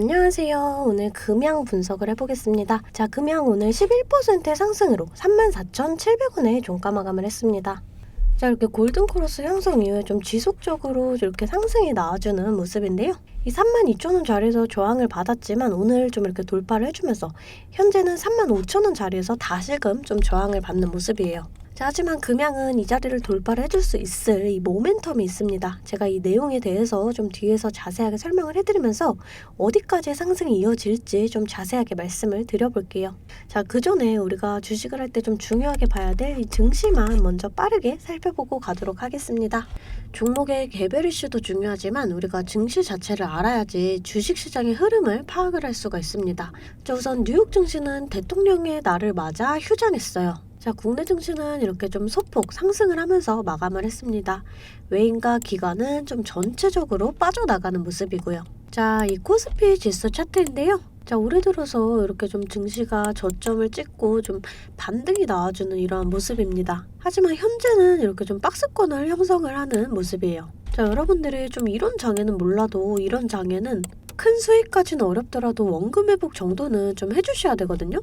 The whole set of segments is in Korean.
안녕하세요. 오늘 금양 분석을 해보겠습니다. 자, 금양 오늘 11%의 상승으로 34,700원에 종가 마감을 했습니다. 자, 이렇게 골든크로스 형성 이후에 좀 지속적으로 이렇게 상승이 나와주는 모습인데요. 이 32,000원 자리에서 저항을 받았지만 오늘 좀 이렇게 돌파를 해주면서 현재는 35,000원 자리에서 다시금 좀 저항을 받는 모습이에요. 자, 하지만 금양은 이 자리를 돌파를 해줄 수 있을 이 모멘텀이 있습니다. 제가 이 내용에 대해서 좀 뒤에서 자세하게 설명을 해드리면서 어디까지 상승이 이어질지 좀 자세하게 말씀을 드려볼게요. 자, 그 전에 우리가 주식을 할 때 좀 중요하게 봐야 될 이 증시만 먼저 빠르게 살펴보고 가도록 하겠습니다. 종목의 개별 이슈도 중요하지만 우리가 증시 자체를 알아야지 주식시장의 흐름을 파악을 할 수가 있습니다. 자, 우선 뉴욕 증시는 대통령의 날을 맞아 휴장했어요. 자, 국내 증시는 이렇게 좀 소폭 상승을 하면서 마감을 했습니다. 외인과 기관은 좀 전체적으로 빠져나가는 모습이고요. 자, 이 코스피 지수 차트인데요. 자, 올해 들어서 이렇게 좀 증시가 저점을 찍고 좀 반등이 나와주는 이러한 모습입니다. 하지만 현재는 이렇게 좀 박스권을 형성을 하는 모습이에요. 자, 여러분들이 좀 이런 장에는 몰라도 이런 장에는 큰 수익까지는 어렵더라도 원금 회복 정도는 좀 해주셔야 되거든요.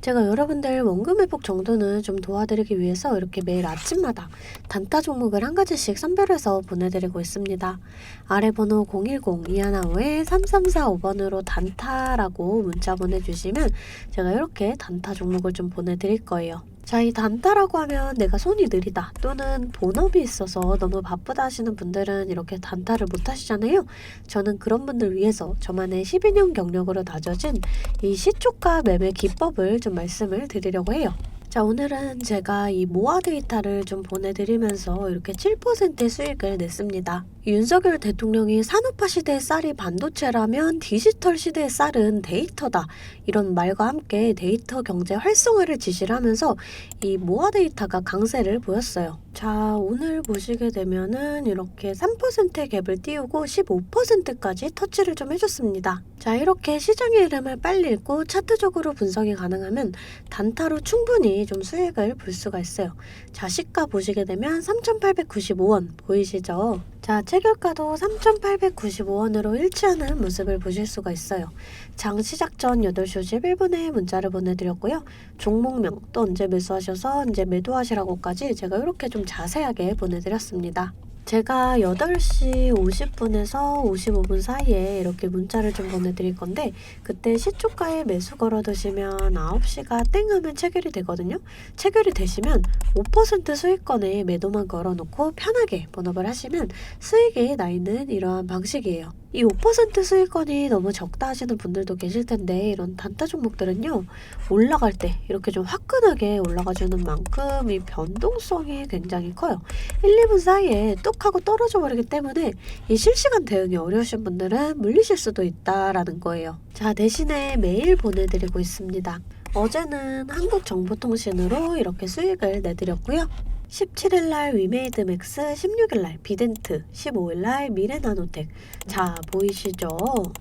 제가 여러분들 원금 회복 정도는 좀 도와드리기 위해서 이렇게 매일 아침마다 단타 종목을 한 가지씩 선별해서 보내드리고 있습니다. 아래 번호 010-2155-3345번으로 단타라고 문자 보내주시면 제가 이렇게 단타 종목을 좀 보내드릴 거예요. 자, 이 단타라고 하면 내가 손이 느리다 또는 본업이 있어서 너무 바쁘다 하시는 분들은 이렇게 단타를 못 하시잖아요. 저는 그런 분들 위해서 저만의 12년 경력으로 다져진 이 시초가 매매 기법을 좀 말씀을 드리려고 해요. 자, 오늘은 제가 이 모아 데이터를 좀 보내드리면서 이렇게 7%의 수익을 냈습니다. 윤석열 대통령이 산업화 시대의 쌀이 반도체라면 디지털 시대의 쌀은 데이터다. 이런 말과 함께 데이터 경제 활성화를 지시를 하면서 이 모아 데이터가 강세를 보였어요. 자, 오늘 보시게 되면은 이렇게 3%의 갭을 띄우고 15%까지 터치를 좀 해줬습니다. 자, 이렇게 시장의 흐름을 빨리 읽고 차트적으로 분석이 가능하면 단타로 충분히 좀 수익을 볼 수가 있어요. 자, 시가 보시게 되면 3,895원 보이시죠? 자, 체결가도 3,895원으로 일치하는 모습을 보실 수가 있어요. 장 시작 전 8시 51분에 문자를 보내드렸고요. 종목명 또 언제 매수하셔서 언제 매도하시라고까지 제가 이렇게 좀 자세하게 보내드렸습니다. 제가 8시 50분에서 55분 사이에 이렇게 문자를 좀 보내드릴 건데 그때 시초가에 매수 걸어두시면 9시가 땡 하면 체결이 되거든요. 체결이 되시면 5% 수익권에 매도만 걸어놓고 편하게 본업을 하시면 수익이 나 있는 이러한 방식이에요. 이 5% 수익권이 너무 적다 하시는 분들도 계실 텐데 이런 단타 종목들은요 올라갈 때 이렇게 좀 화끈하게 올라가주는 만큼 이 변동성이 굉장히 커요. 1, 2분 사이에 뚝 하고 떨어져 버리기 때문에 이 실시간 대응이 어려우신 분들은 물리실 수도 있다라는 거예요. 자 대신에 매일 보내드리고 있습니다. 어제는 한국정보통신으로 이렇게 수익을 내드렸고요 17일날 위메이드 맥스, 16일날 비덴트, 15일날 미래나노텍. 자, 보이시죠?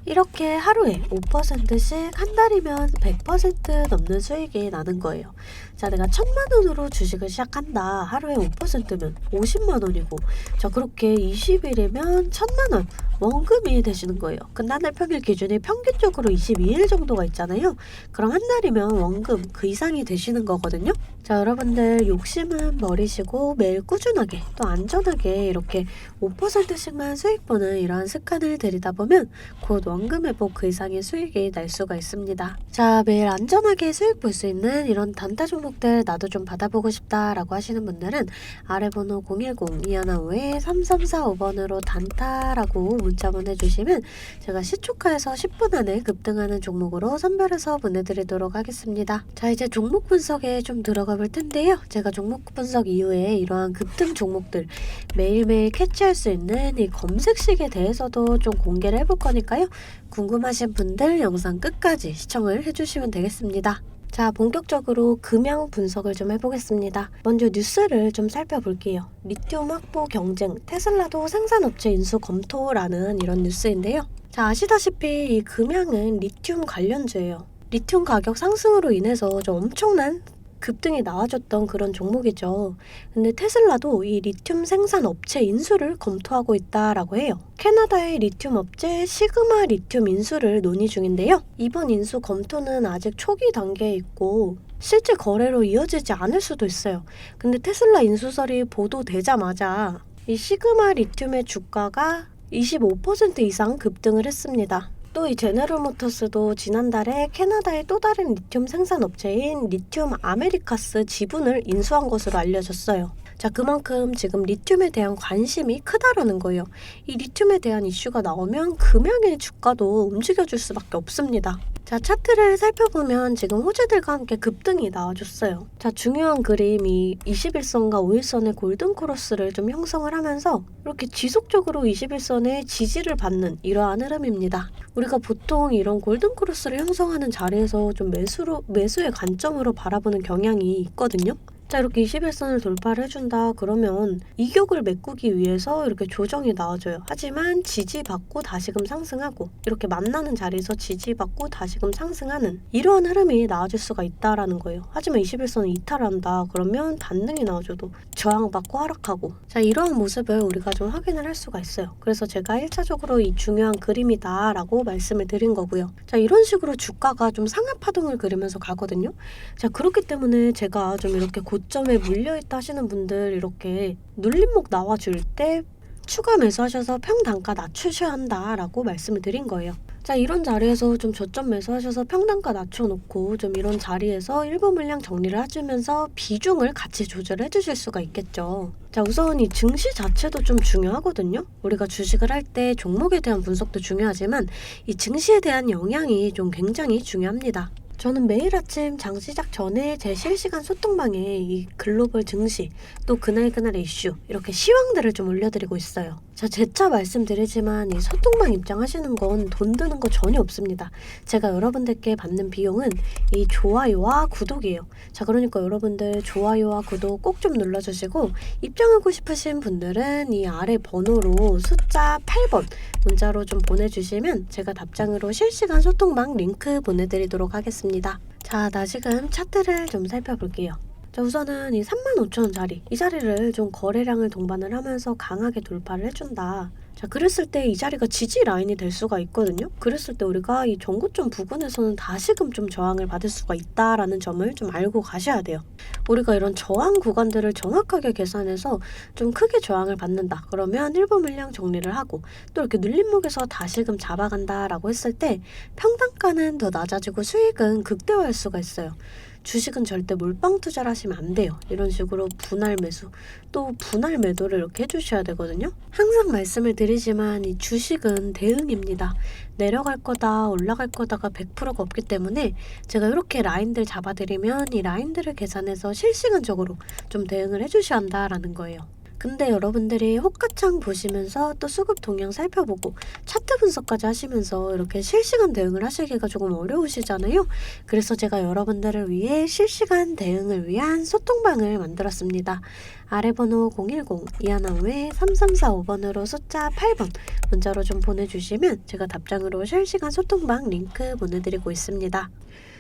이렇게 하루에 5%씩 한 달이면 100% 넘는 수익이 나는 거예요. 자, 내가 천만 원으로 주식을 시작한다. 하루에 5%면 50만 원이고, 자, 그렇게 20일이면 천만 원. 원금이 되시는 거예요. 근한달 평일 기준이 평균적으로 22일 정도가 있잖아요. 그럼 한 달이면 원금 그 이상이 되시는 거거든요. 자, 여러분들 욕심은 버리시고 매일 꾸준하게 또 안전하게 이렇게 5%씩만 수익 보는 이러한 습관을 들이다 보면 곧 원금 회복 그 이상의 수익이 날 수가 있습니다. 자, 매일 안전하게 수익 볼 수 있는 이런 단타 종목들 나도 좀 받아보고 싶다라고 하시는 분들은 아래 번호 010-2155-3345번으로 단타라고 문자 보내주시면 제가 시초카에서 10분 안에 급등하는 종목으로 선별해서 보내드리도록 하겠습니다. 자, 이제 종목 분석에 좀 들어가 볼 텐데요. 제가 종목 분석 이후에 이러한 급등 종목들 매일매일 캐치할 수 있는 이 검색식에 대해서도 좀 공개를 해볼 거니까요. 궁금하신 분들 영상 끝까지 시청을 해주시면 되겠습니다. 자, 본격적으로 금양 분석을 좀 해보겠습니다. 먼저 뉴스를 좀 살펴볼게요. 리튬 확보 경쟁, 테슬라도 생산업체 인수 검토라는 이런 뉴스인데요. 자, 아시다시피 이 금양은 리튬 관련주예요. 리튬 가격 상승으로 인해서 좀 엄청난 급등이 나와줬던 그런 종목이죠. 근데 테슬라도 이 리튬 생산 업체 인수를 검토하고 있다라고 해요. 캐나다의 리튬 업체 시그마 리튬 인수를 논의 중인데요. 이번 인수 검토는 아직 초기 단계에 있고 실제 거래로 이어지지 않을 수도 있어요. 근데 테슬라 인수설이 보도되자마자 이 시그마 리튬의 주가가 25% 이상 급등을 했습니다. 또 이 제네럴 모터스도 지난달에 캐나다의 또 다른 리튬 생산 업체인 리튬 아메리카스 지분을 인수한 것으로 알려졌어요. 자, 그만큼 지금 리튬에 대한 관심이 크다라는 거예요. 이 리튬에 대한 이슈가 나오면 금양의 주가도 움직여줄 수밖에 없습니다. 자, 차트를 살펴보면 지금 호재들과 함께 급등이 나와줬어요. 자, 중요한 그림이 21선과 5일선의 골든 크로스를 좀 형성을 하면서 이렇게 지속적으로 21선의 지지를 받는 이러한 흐름입니다. 우리가 보통 이런 골든 크로스를 형성하는 자리에서 좀 매수로, 매수의 관점으로 바라보는 경향이 있거든요. 자 이렇게 21선을 돌파를 해준다. 그러면 이격을 메꾸기 위해서 이렇게 조정이 나와줘요. 하지만 지지받고 다시금 상승하고 이렇게 만나는 자리에서 지지받고 다시금 상승하는 이러한 흐름이 나와줄 수가 있다라는 거예요. 하지만 21선을 이탈한다. 그러면 반등이 나와줘도 저항받고 하락하고 자 이러한 모습을 우리가 좀 확인을 할 수가 있어요. 그래서 제가 1차적으로 이 중요한 그림이다 라고 말씀을 드린 거고요. 자 이런 식으로 주가가 좀 상하 파동을 그리면서 가거든요. 자 그렇기 때문에 제가 좀 이렇게 고 점에 물려있다 하시는 분들 이렇게 눌림목 나와줄 때 추가 매수하셔서 평단가 낮추셔야 한다라고 말씀을 드린 거예요. 자 이런 자리에서 좀 저점 매수하셔서 평단가 낮춰놓고 좀 이런 자리에서 일부 물량 정리를 해주면서 비중을 같이 조절해 주실 수가 있겠죠. 자 우선 이 증시 자체도 좀 중요하거든요. 우리가 주식을 할 때 종목에 대한 분석도 중요하지만 이 증시에 대한 영향이 좀 굉장히 중요합니다. 저는 매일 아침 장 시작 전에 제 실시간 소통방에 이 글로벌 증시 또 그날그날의 이슈 이렇게 시황들을 좀 올려드리고 있어요. 자, 재차 말씀드리지만 이 소통방 입장하시는 건 돈 드는 거 전혀 없습니다. 제가 여러분들께 받는 비용은 이 좋아요와 구독이에요. 자, 그러니까 여러분들 좋아요와 구독 꼭 좀 눌러주시고 입장하고 싶으신 분들은 이 아래 번호로 숫자 8번 문자로 좀 보내주시면 제가 답장으로 실시간 소통방 링크 보내드리도록 하겠습니다. 자, 나 지금 차트를 좀 살펴볼게요. 자, 우선은 이 35,000원짜리 이 자리를 좀 거래량을 동반을 하면서 강하게 돌파를 해준다. 자, 그랬을 때 이 자리가 지지 라인이 될 수가 있거든요. 그랬을 때 우리가 이 전고점 부근에서는 다시금 좀 저항을 받을 수가 있다라는 점을 좀 알고 가셔야 돼요. 우리가 이런 저항 구간들을 정확하게 계산해서 좀 크게 저항을 받는다. 그러면 일부 물량 정리를 하고 또 이렇게 눌림목에서 다시금 잡아간다라고 했을 때 평단가는 더 낮아지고 수익은 극대화할 수가 있어요. 주식은 절대 몰빵 투자를 하시면 안 돼요. 이런 식으로 분할 매수, 또 분할 매도를 이렇게 해주셔야 되거든요. 항상 말씀을 드리지만 이 주식은 대응입니다. 내려갈 거다, 올라갈 거다가 100%가 없기 때문에 제가 이렇게 라인들 잡아드리면 이 라인들을 계산해서 실시간적으로 좀 대응을 해주셔야 한다라는 거예요. 근데 여러분들이 호가창 보시면서 또 수급 동향 살펴보고 차트 분석까지 하시면서 이렇게 실시간 대응을 하시기가 조금 어려우시잖아요. 그래서 제가 여러분들을 위해 실시간 대응을 위한 소통방을 만들었습니다. 아래 번호 010-215-3345번으로 숫자 8번 문자로 좀 보내주시면 제가 답장으로 실시간 소통방 링크 보내드리고 있습니다.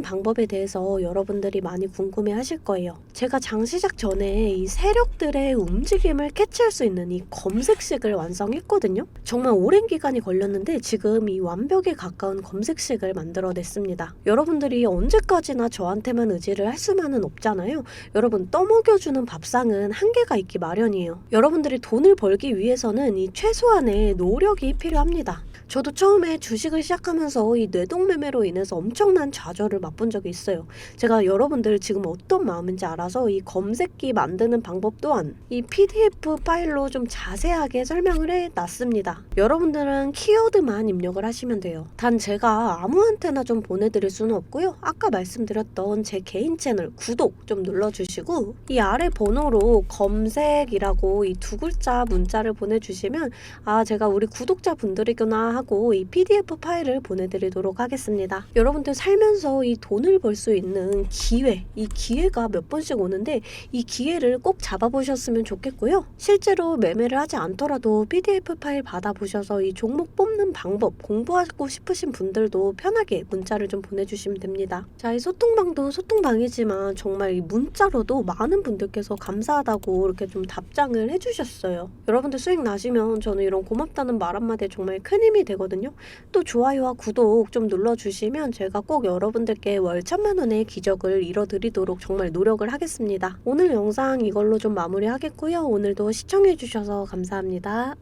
만드는 방법에 대해서 여러분들이 많이 궁금해 하실 거예요. 제가 장 시작 전에 이 세력들의 움직임을 캐치할 수 있는 이 검색식을 완성했거든요. 정말 오랜 기간이 걸렸는데 지금 이 완벽에 가까운 검색식을 만들어냈습니다. 여러분들이 언제까지나 저한테만 의지를 할 수만은 없잖아요. 여러분 떠먹여주는 밥상은 한계가 있기 마련이에요. 여러분들이 돈을 벌기 위해서는 이 최소한의 노력이 필요합니다. 저도 처음에 주식을 시작하면서 이 뇌동매매로 인해서 엄청난 좌절을 맛본 적이 있어요. 제가 여러분들 지금 어떤 마음인지 알아서 이 검색기 만드는 방법 또한 이 PDF 파일로 좀 자세하게 설명을 해 놨습니다. 여러분들은 키워드만 입력을 하시면 돼요. 단 제가 아무한테나 좀 보내드릴 수는 없고요. 아까 말씀드렸던 제 개인 채널 구독 좀 눌러주시고 이 아래 번호로 검색이라고 이 두 글자 문자를 보내주시면 아 제가 우리 구독자 분들이구나 하고 이 PDF 파일을 보내드리도록 하겠습니다. 여러분들 살면서 이 돈을 벌 수 있는 기회, 이 기회가 몇 번씩 오는데 이 기회를 꼭 잡아보셨으면 좋겠고요. 실제로 매매를 하지 않더라도 PDF 파일 받아보셔서 이 종목 뽑는 방법 공부하고 싶으신 분들도 편하게 문자를 좀 보내주시면 됩니다. 자, 이 소통방도 소통방이지만 정말 이 문자로도 많은 분들께서 감사하다고 이렇게 좀 답장을 해주셨어요. 여러분들 수익 나시면 저는 이런 고맙다는 말 한마디에 정말 큰 힘이 되거든요. 또 좋아요와 구독 좀 눌러주시면 제가 꼭 여러분들 께 월 천만 원의 기적을 이뤄드리도록 정말 노력을 하겠습니다. 오늘 영상 이걸로 좀 마무리하겠고요. 오늘도 시청해주셔서 감사합니다.